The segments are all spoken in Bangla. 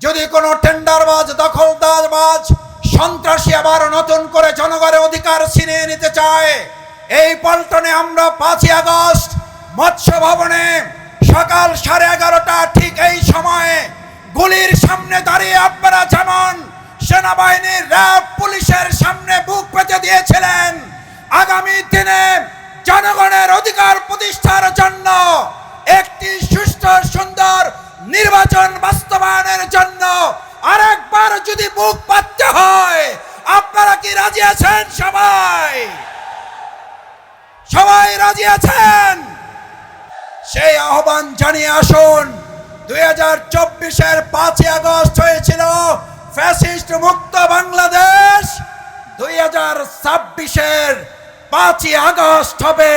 যদি কোনো টেন্ডারবাজ, দখলদারবাজ সন্ত্রাসী আবার নতুন করে জনগণের অধিকার ছিনিয়ে নিতে চায়, এই পল্টনে আমরা পাঁচই আগস্ট মৎস্য ভবনে সকাল সাড়ে এগারোটা ঠিক এই সময়ে গুলির সামনে দাঁড়িয়ে আপনারা যেমন সেনাবাহিনীর র্যাব পুলিশের সামনে বুক পেতে দিয়েছিলেন, আগামী দিনে জনগণের অধিকার প্রতিষ্ঠার জন্য একটি সুস্থ, সুন্দর নির্বাচন বাস্তবায়নের জন্য আরেকবার যদি বুক পাততে হয়, আপনারা কি রাজি আছেন সবাই? সবাই রাজি আছেন? সেই আহ্বান জানিয়ে আসুন। দুই হাজার চব্বিশের পাঁচই আগস্ট হয়েছিল ফ্যাসিস্ট মুক্ত বাংলাদেশ। দুই হাজার ছাব্বিশের পাঁচই আগস্ট হবে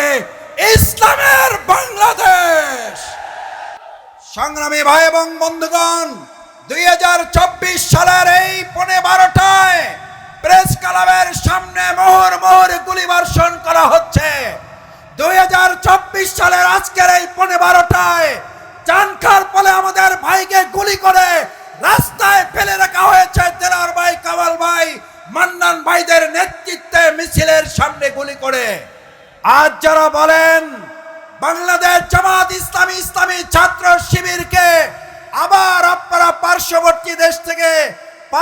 ইসলামের বাংলাদেশ। সংগ্রামী ভাই এবং বন্ধুগণ, দুই হাজার চব্বিশ সালের এই পনে বারোটায় প্রেস ক্লাবের সামনে মোহর মোহর গুলি বর্ষণ করা হচ্ছে। দুই হাজার চব্বিশ সালের আজকের এই পনে বারোটায় চানখার পলে আমাদের ভাইকে গুলি করে রাস্তায় ফেলে রাখা হয়েছে তেলার ভাই, কামাল ভাই, মান্নান ভাইদের নেতৃত্বে মিছিলের সামনে গুলি করে। আজ যারা বলেন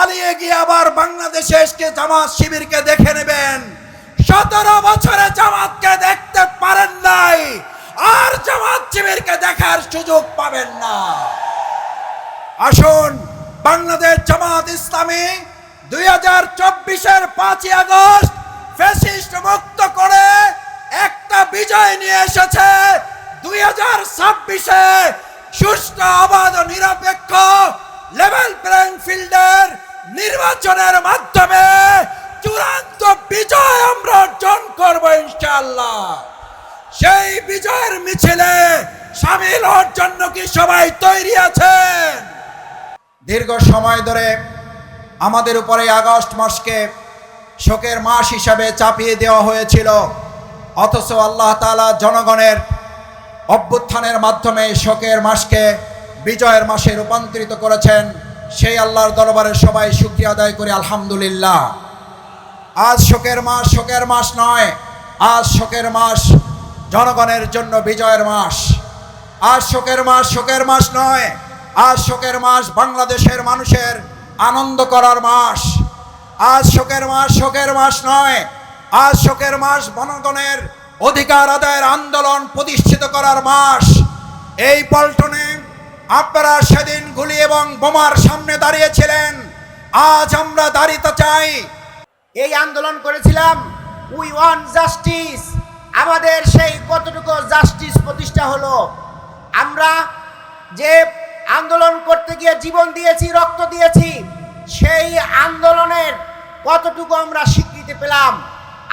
পালিয়ে গিয়ে আবার বাংলাদেশে এসে জামাত শিবিরকে দেখে নেবেন। সতেরো বছরে জামাতকে দেখতে পারেন নাই, আর জামাত শিবিরকে দেখার সুযোগ পাবেন না। আসুন, বাংলাদেশ জামাত ইসলামী দুই হাজার চব্বিশের পাঁচই আগস্ট ফ্যাসিস্ট মুক্ত করে একটা বিজয় নিয়ে এসেছে। দুই হাজার ছাব্বিশে সুষ্ঠু অবাধ নিরপেক্ষ লেভেল প্লেইং ফিল্ডের নির্বাচনের মাধ্যমে চূড়ান্ত বিজয় আমরা অর্জন করব ইনশাআল্লাহ। সেই বিজয়ের মিছিলে সামিল হওয়ার জন্য কি সবাই তৈরি আছেন? দীর্ঘ সময় ধরে আমাদের উপরে আগস্ট মাসকে শোকের মাস হিসাবে চাপিয়ে দেওয়া হয়েছিল। অথচ আল্লাহ তাআলা জনগণের অভ্যুত্থানের মাধ্যমে শোকের মাসকে বিজয়ের মাসে রূপান্তরিত করেছেন। সেই আল্লাহর দরবারে সবাই শুক্রিয়া আদায় করি, আলহামদুলিল্লাহ। আজ শোকের মাস শোকের মাস নয়। আজ শোকের মাস, জনগণের জন্য বিজয়ের মাস। আজ শোকের মাস শোকের মাস নয়। আজ শোকের মাস বাংলাদেশের মানুষের আনন্দ করার মাস। আজ শোকের মাস শোকের মাস নয়। আজ শোকের মাস জনগণের অধিকার আদায়ের আন্দোলন প্রতিষ্ঠিত করার মাস। এই পল্টনে আপনারা সেদিন গুলি এবং বোমার সামনে দাঁড়িয়েছিলেন। আজ আমরা দাঁড়িতে চাই। এই আন্দোলন করেছিলাম। উই ওয়ান জাস্টিস আমাদের সেই কতটুকু জাস্টিস প্রতিষ্ঠা হলো। আমরা যে আন্দোলন করতে গিয়ে জীবন দিয়েছি, রক্ত দিয়েছি, সেই আন্দোলনের কতটুকু আমরা স্বীকৃতি পেলাম,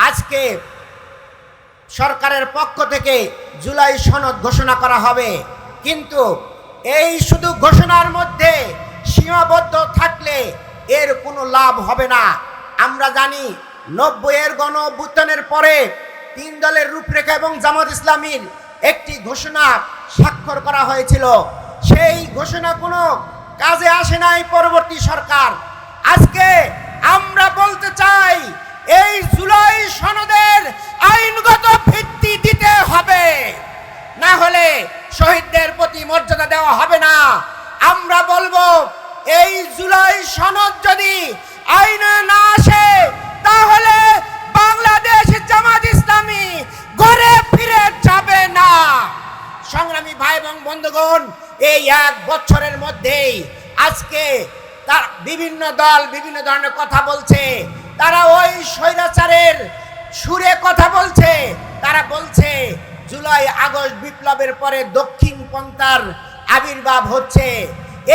আজকে সরকারের পক্ষ থেকে জুলাই সনদ ঘোষণা করা হবে। কিন্তু এই শুধু ঘোষণার মধ্যে সীমাবদ্ধ থাকলে এর কোনো লাভ হবে না। আমরা জানি নব্বইয়ের গণ অভ্যুত্থানের পরে তিন দলের রূপরেখা এবং জামাত ইসলামীর একটি ঘোষণা স্বাক্ষর করা হয়েছিল। সেই ঘোষণা কোনো কাজে আসে নাই পরবর্তী সরকার। আজকে আমরা বলতে চাই, এই জুলাই সনদের আইনগত ভিত্তি দিতে হবে। না হলে শহীদদের প্রতি মর্যাদা দেওয়া হবে না। আমরা বলব, এই জুলাই সনদ যদি আইনে না আসে, তাহলে বাংলাদেশ জামাত ইসলামী ঘরে ফিরে যাবে না। সংগ্রামী ভাই এবং বন্ধুগণ, এই এক বছরের মধ্যেই আজকে তার বিভিন্ন দল বিভিন্ন ধরনের কথা বলছে। তারা ওই স্বৈরাচারের সুরে কথা বলছে। তারা বলছে জুলাই, আগস্ট বিপ্লবের পরে দক্ষিণ পন্থার আবির্ভাব হচ্ছে।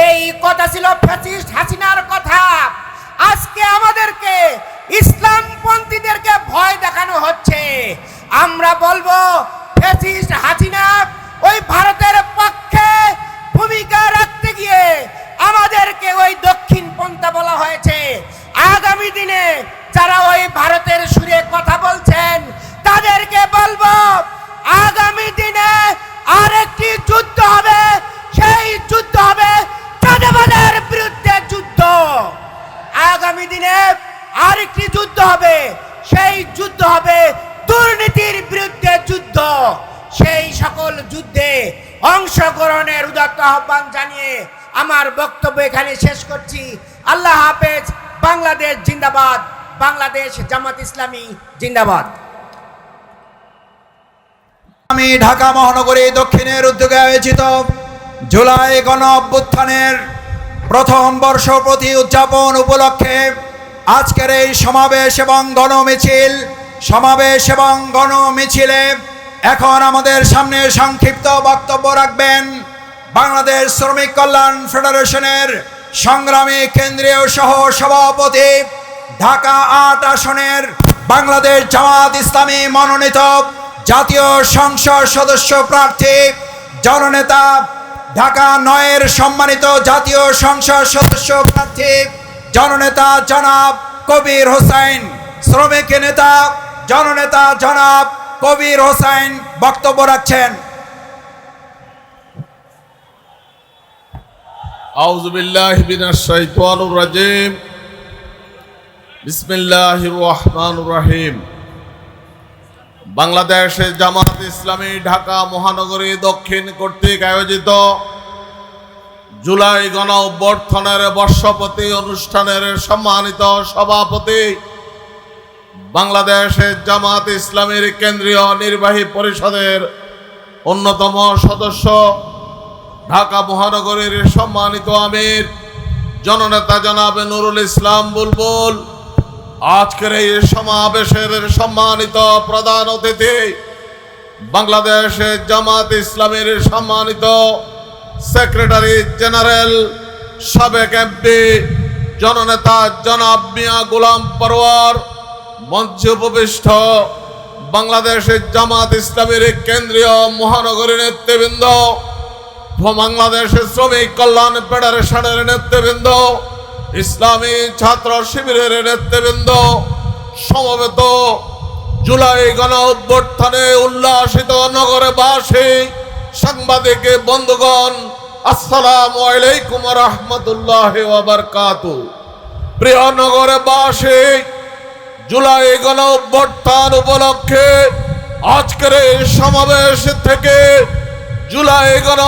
এই কথা ছিল ফ্যাসিস্ট হাসিনার কথা। আজকে আমাদেরকে ইসলামপন্থীদেরকে ভয় দেখানো হচ্ছে। আমরা বলব আমার বক্তব্য এখানে শেষ করছি। আল্লাহ হাফেজ, বাংলাদেশ জিন্দাবাদ। বাংলাদেশ জামাত ইসলামী জিন্দাবাদ। আমি ঢাকা মহানগরী দক্ষিণের উদ্যোগে আয়োজিত জুলাই গণ অভ্যুত্থানের প্রথম বর্ষপ্রতি উদযাপন উপলক্ষে আজকের এই সমাবেশ এবং গণমিছিল, সমাবেশ এবং গণমিছিলে এখন আমাদের সামনে সংক্ষিপ্ত বক্তব্য রাখবেন। বাংলাদেশ শ্রমিক কল্যাণ ফেডারেশনের সংগ্রামী কেন্দ্রীয় সহ সভাপতি ঢাকা আট আসনের বাংলাদেশ জামাত ইসলামী মনোনীত জাতীয় সংসদ সদস্য প্রার্থী, জননেতা, ঢাকা নয়ের সম্মানিত জাতীয় সংসদ সদস্য প্রার্থী, জননেতা জনাব কবির হোসাইন, শ্রমিক নেতা, জননেতা জনাব কবির হোসাইন বক্তব্য রাখছেন। أعوذ بالله من الشيطان الرجيم بسم الله الرحمن الرحيم বাংলাদেশে জামাত ইসলামী ঢাকা মহানগরী দক্ষিণ কর্তৃক আয়োজিত জুলাই গণ অভ্যর্থনের বর্ষপতি অনুষ্ঠানের সম্মানিত সভাপতি বাংলাদেশের জামাত ইসলামীর কেন্দ্রীয় নির্বাহী পরিষদের অন্যতম সদস্য ঢাকা মহানগরীর সম্মানিত আমির, জননেতা জনাবে নুরুল ইসলাম বুলবুল। আজকের এই সমাবেশের সম্মানিত প্রধান অতিথি বাংলাদেশের জামাত ইসলামের সম্মানিত সেক্রেটারি জেনারেল, সাবেক এমপি, জননেতা জনাব মিয়া গোলাম পরওয়ার, মঞ্চে উপবিষ্ট বাংলাদেশের জামাত ইসলামের কেন্দ্রীয় মহানগরী নেতৃবৃন্দ বাংলাদেশের শ্রমিক কল্যাণ ফেডারেশনের নেতৃবৃন্দ, ইসলামী ছাত্র শিবিরের নেতৃবৃন্দ, সমবেত জুলাই গণ অভ্যর্থনে উল্লাসিত নগরে নগরবাসী, সাংবাদিক বন্ধুগণ, আসসালামু আলাইকুম রহমতুল্লাহ বারকাতু। প্রিয় নগরবাসী, জুলাই গণ অভ্যর্থন উপলক্ষে আজকের এই সমাবেশ থেকে জুলাই গণ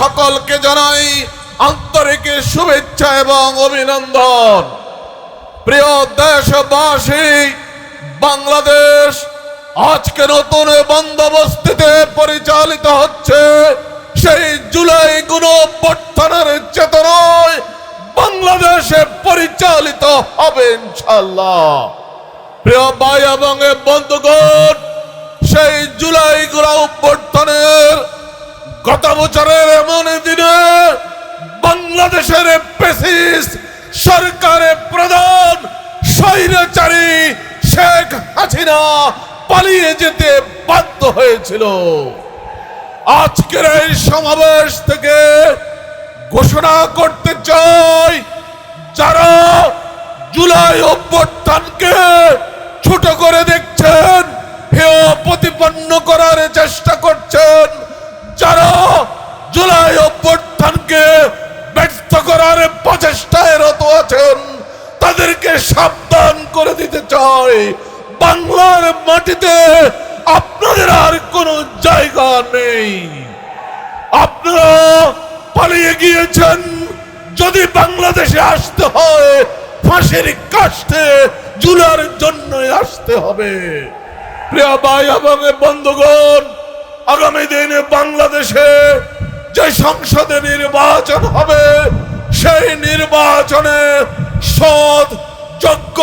সকলকে জানাই আন্তরিক শুভেচ্ছা এবং অভিনন্দন। প্রিয় দেশবাসী, বাংলাদেশ আজকে নতুন বন্দোবস্তিতে পরিচালিত হচ্ছে সেই জুলাই গুণ চেতনায় বাংলাদেশে পরিচালিত হবে ইনশাল্লাহ প্রিয় ভাই এবং বন্ধুগণ, সেই জুলাই গত বছরের এমন দিনে বাংলাদেশের পেসিস সরকারের প্রধান স্বৈরাচারী শেখ হাসিনা পালিয়ে যেতে বাধ্য হয়েছিল। আজকের এই সমাবেশ থেকে ঘোষণা করতে চাই, যারা জুলাই অভ্যর্থনকে ছোট করে দেখছেন, হেয় প্রতিপন্ন করার চেষ্টা করছেন, যারা জুলাই অভ্যর্থনকে ব্যর্থ করার প্রচেষ্টায় রত আছেন। তাদেরকে সাবধান করে দিতে চাই। বাংলার মাটিতে আপনাদের আর কোনো জায়গা নেই। আপনারা পালিয়ে গিয়েছেন। যদি বাংলাদেশে আসতে হয়, ফাঁসির কাস্তে জুলার জন্য আসতে হবে। প্রিয় ভাই এবং বন্ধুগণ, আগামী দিনে বাংলাদেশে যে সংসদে নির্বাচন হবে, সেই নির্বাচনে সৎ, যোগ্য,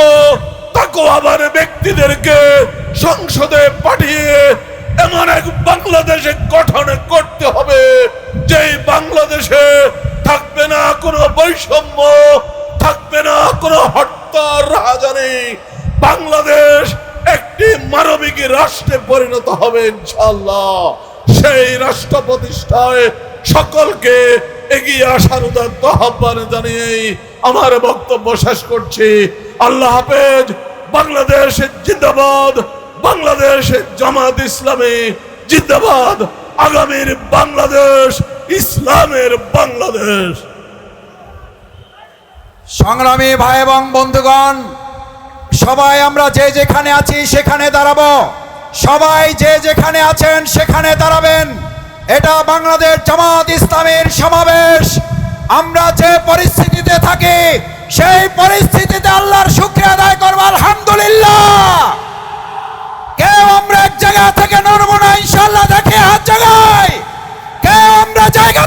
তাকওয়াবার ব্যক্তিদেরকে সংসদে পাঠিয়ে এমন এক বাংলাদেশে গঠন করতে হবে, যেই বাংলাদেশে থাকবে না কোনো বৈষম্য, থাকবে না কোনো হত্যার রাজানি বাংলাদেশ একটি মানবিক রাষ্ট্রে পরিণত হবে ইনশাল্লাহ সেই রাষ্ট্র প্রতিষ্ঠায় সকলকে এগিয়ে আসার উদাত্ত আহ্বান জানিয়েই আমার বক্তব্য শেষ করছি। আল্লাহ হাফেজ, বাংলাদেশ জিন্দাবাদ, বাংলাদেশ জামাত ইসলামী জিন্দাবাদ, আগামীর বাংলাদেশ, ইসলামের বাংলাদেশ। সংগ্রামী ভাই এবং বন্ধুগণ, সবাই আমরা যে যেখানে আছি সেখানে দাঁড়াবো। সবাই যে যেখানে আছেন সেখানে দাঁড়াবেন। এটা বাংলাদেশ জামাত ইসলামের সমাবেশ। আমরা যে পরিস্থিতিতে থাকি, সেই পরিস্থিতিতে আল্লাহর শুক্রিয়া আদায় করব, আলহামদুলিল্লাহ। কেউ আমরা এক জায়গা থেকে নড়বো না ইনশাল্লাহ দেখে হাত জায়গায় কেউ আমরা জায়গা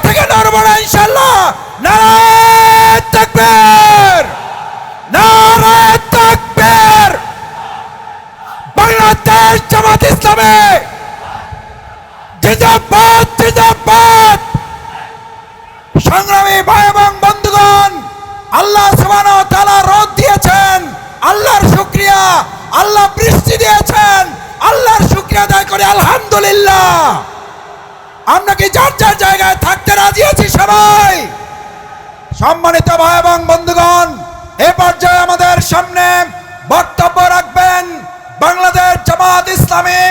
যার জায়গায় থাকতে রাজি আছি সবাই। সম্মানিত ভাই এবং বন্ধুগণ, এ পর্যায়ে আমাদের সামনে বক্তব্য রাখবেন বাংলাদেশ জামাত ইসলামী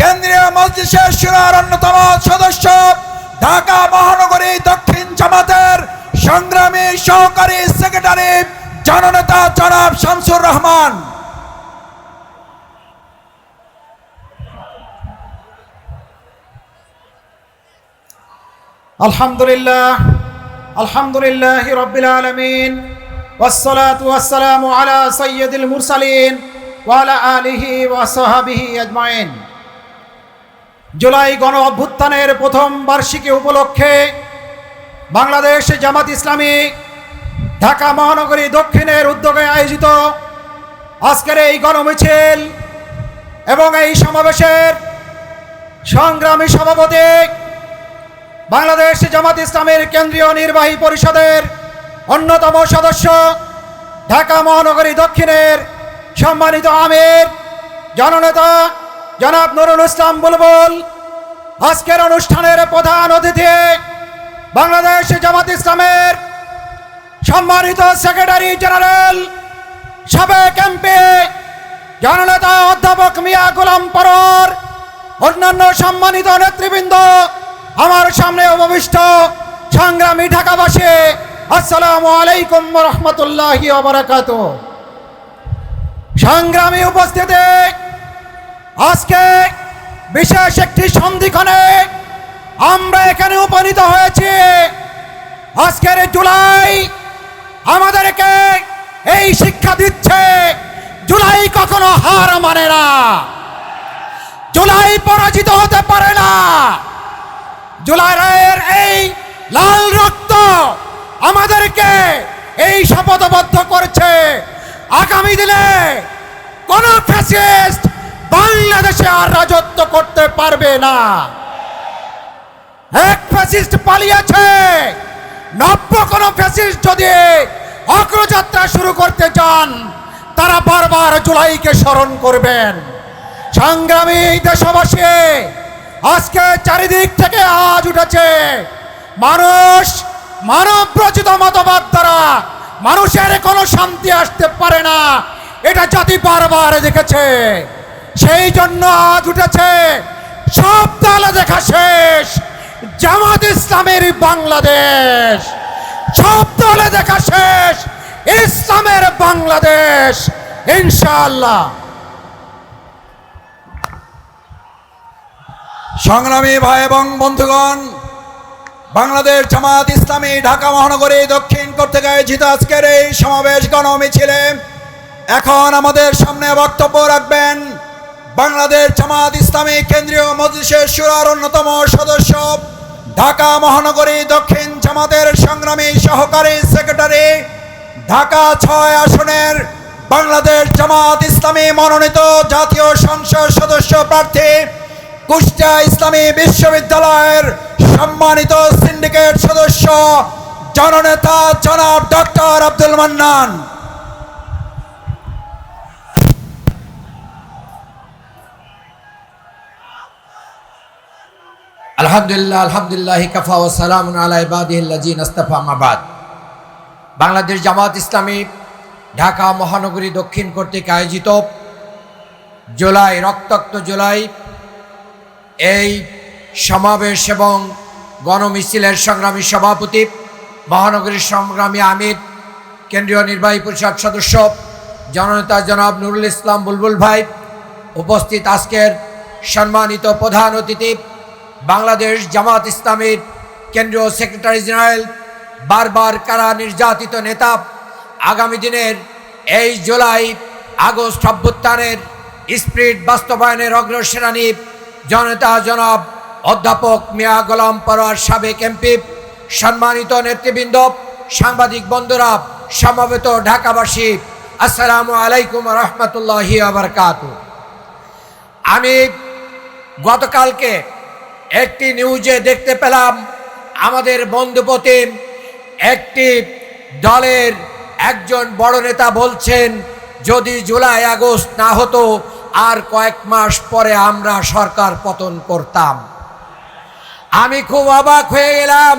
কেন্দ্রীয় মজলিসের শুরার অন্যতম সদস্য ঢাকা মহানগরী দক্ষিণ জামাতের সংগ্রামী সহকারী সেক্রেটারি জননেতা জনাব শামসুর রহমান। আলহামদুলিল্লাহ আলহামদুলিল্লাহ রবিল আলমিন ওসালাতাম আলা সৈয়দুল মুরসালিন ওয়ালা আলিহি ওয়াসহাবিহি আজমাইন। জুলাই গণ অভ্যুত্থানের প্রথম বার্ষিকী উপলক্ষে বাংলাদেশ জামাত ইসলামী ঢাকা মহানগরী দক্ষিণের উদ্যোগে আয়োজিত আজকের এই গণমিছিল এবং এই সমাবেশের সংগ্রামী সভাপতিক বাংলাদেশ জামাত ইসলামের কেন্দ্রীয় নির্বাহী পরিষদের অন্যতম সদস্য ঢাকা মহানগরী দক্ষিণের সম্মানিত আমির, জননেতা জনাব নুরুল ইসলাম বুলবুল। আজকের অনুষ্ঠানের প্রধান অতিথি বাংলাদেশ জামাত ইসলামের সম্মানিত সেক্রেটারি জেনারেল, সাবেক এমপি, জননেতা অধ্যাপক মিয়া গোলাম পরর, অন্যান্য সম্মানিত নেতৃবৃন্দ আমার সামনে উপবিষ্ট সংগ্রামী ঢাকাবাসী, আসসালামু আলাইকুম রহমতুল্লাহি ওবরাকাত সংগ্রামী উপস্থিতি, আজকে বিশেষ একটি সন্ধিক্ষণে আমরা এখানে উপনীত হয়েছি। আজকের জুলাই আমাদেরকে এই শিক্ষা দিচ্ছে, জুলাই কখনো হার মানে না। জুলাই পরাজিত হতে পারে না। জুলাইয়ের এই লাল রক্ত আমাদেরকে এই শপথবদ্ধ করছে। আগামী দিনে কোন ফ্যাসিস্ট বাংলাদেশে আর রাজত্ব করতে পারবে না। এক ফ্যাসিস্ট পালিয়েছে, নব্য কোন ফ্যাসিস্ট যদি অগ্রযাত্রা শুরু করতে চান, তারা বারবার জুলাইকে স্মরণ করবেন। সংগ্রামী দেশবাসী আজকে চারিদিক থেকে আজ উঠেছে মানুষ মানব রচিত মতবাদ দ্বারা মানুষের কোনো শান্তি আসতে পারে না। এটা জাতি বারবার দেখেছে। সেই জন্য আজ উঠেছে। সব দলে দেখা শেষ। জামাত ইসলামের বাংলাদেশ। সব দলে দেখা শেষ। ইসলামের বাংলাদেশ। ইনশাআল্লাহ। সংগ্রামী ভাই এবং বন্ধুগণ, বাংলাদেশ জামাত ইসলামী ঢাকা মহানগরী দক্ষিণ কর্তৃক আয়োজিত আজকের এই সমাবেশ গণমিছিলে, এখন আমাদের সামনে বক্তব্য রাখবেন বাংলাদেশ জামাত ইসলামী কেন্দ্রীয় মজলিসের সুরার অন্যতম সদস্য, ঢাকা মহানগরী দক্ষিণ জামাতের সংগ্রামী সহকারী সেক্রেটারি, ঢাকা ছয় আসনের বাংলাদেশ জামাত ইসলামী মনোনীত জাতীয় সংসদ সদস্য প্রার্থী কুষ্টিয়া ইসলামী বিশ্ববিদ্যালয়ের সম্মানিত সিন্ডিকেট সদস্য, জননেতা জনাব ডক্টর আব্দুল মান্নান। আলহামদুলিল্লাহ আলহামদুলিল্লাহ ও বাংলাদেশ জামাত ইসলামী ঢাকা মহানগরী দক্ষিণ কর্তৃক আয়োজিত জুলাই, রক্তাক্ত জুলাই এই সমাবেশ এবং গণমিছিলের সংগ্রামী সভাপতি, মহানগরীর সংগ্রামী আমির, কেন্দ্রীয় নির্বাহী পরিষদ সদস্য, জননেতা জনাব নুরুল ইসলাম বুলবুল ভাই, উপস্থিত আজকের সম্মানিত প্রধান অতিথি, বাংলাদেশ জামাত ইসলামীর কেন্দ্রীয় সেক্রেটারি জেনারেল, বারবার কারা নির্যাতিত নেতা, আগামী দিনের এই জুলাই আগস্ট অভ্যুত্থানের স্প্রিট বাস্তবায়নের অগ্রসেনানী জনতা জনাব অধ্যাপক মিয়া গোলাম পরোয়ার সাবেক এমপি, সম্মানিত নেতৃবৃন্দ, সাংবাদিক বন্ধুরা, সমবেত ঢাকাবাসী, আসসালামু আলাইকুম রহমতুল্লাহি আবরকাত আমি গতকালকে একটি নিউজে দেখতে পেলাম, আমাদের বন্ধুপতি একটি দলের একজন বড় নেতা বলছেন, যদি জুলাই আগস্ট না হতো আর কয়েক মাস পরে আমরা সরকার পতন করতাম। আমি খুব অবাক হয়ে গেলাম,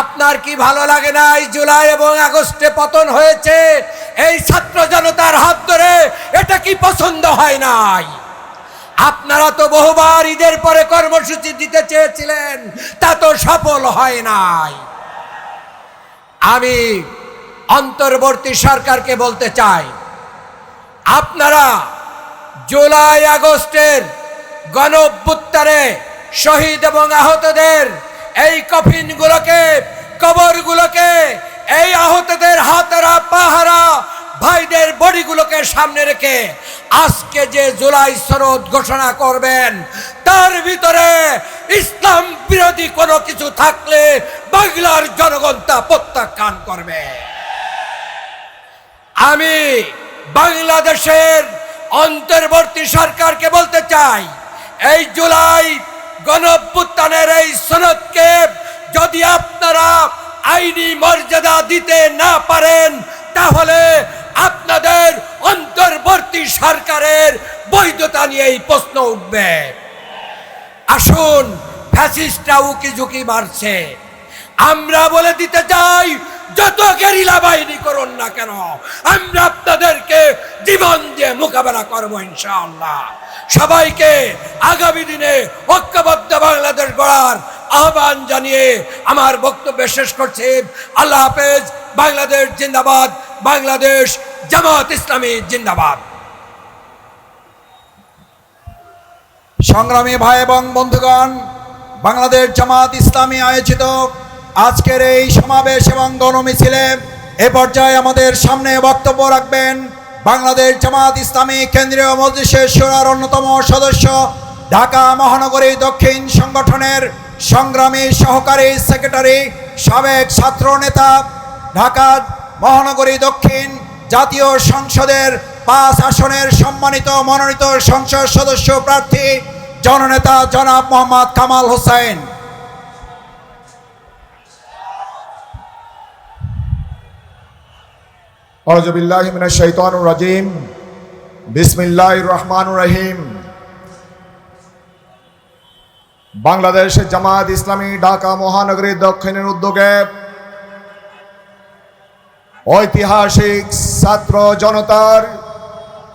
আপনার কি ভালো লাগে না এই জুলাই এবং আগস্টে পতন হয়েছে? এই ছাত্র জনতার হাত ধরে এটা কি পছন্দ হয় নাই? আপনারা তো বহুবার ঈদের পরে কর্মসূচি দিতে চেয়েছিলেন, তা তো সফল হয় নাই। আমি অন্তর্বর্তী সরকারকে বলতে চাই, আপনারা জুলাই আগস্টের গণ শহীদ এবং আহতদের এই কফিনগুলোকে, কবরগুলোকে, এই আহতদের হাতেরা, পাহারা, ভাইদের বডিগুলোকে সামনে রেখে আজকে যে জুলাই সনদ ঘোষণা করবেন, তার ভিতরে ইসলাম বিরোধী কোনো কিছু থাকলে বাংলার জনগণ তা প্রত্যাখ্যান করবে। আমি বাংলাদেশের অন্তর্বর্তী সরকারকে বলতে চাই, এই জুলাই গণঅভ্যুত্থানের এই সনদকে যদি আপনারা আইনি মর্যাদা দিতে না পারেন, তাহলে আপনাদের অন্তর্বর্তী সরকারের বৈধতা নিয়ে এই প্রশ্ন উঠবে। আসুন, ফ্যাসিস্টরা উকি ঝুঁকি মারছে। আমরা বলে দিতে চাই, যত গেরিলা বাহিনী করুন না কেন, আমরা আপনাদেরকে জীবন দিয়ে মোকাবেলা করব ইনশাআল্লাহ। সবাইকে আগামী দিনে ঐক্যবদ্ধ বাংলাদেশ গড়ার আহ্বান জানিয়ে আমার বক্তব্য শেষ করছি। আল্লাহ হাফেজ, বাংলাদেশ জিন্দাবাদ, বাংলাদেশ জামাত ইসলামী জিন্দাবাদ। সংগ্রামী ভাই এবং বন্ধুগণ, বাংলাদেশ জামাত ইসলামী আয়োজিত আজকের এই সমাবেশ এবং গণমিছিলে এ পর্যায়ে আমাদের সামনে বক্তব্য রাখবেন বাংলাদেশ জামাত ইসলামী কেন্দ্রীয় মজলিসের সুরার অন্যতম সদস্য ঢাকা মহানগরী দক্ষিণ সংগঠনের সংগ্রামী সহকারী সেক্রেটারি, সাবেক ছাত্র নেতা ঢাকা মহানগরী দক্ষিণ জাতীয় সংসদের পাঁচ আসনের সম্মানিত মনোনীত সংসদ সদস্য প্রার্থী, জননেতা জনাব মোহাম্মদ কামাল হোসেন। মিনাশ শাইতানির রাজিম। বিসমিল্লাহ রহমান রহিম। বাংলাদেশ জামাত ইসলামী ঢাকা মহানগরীর দক্ষিণের উদ্যোগে ঐতিহাসিক ছাত্র জনতার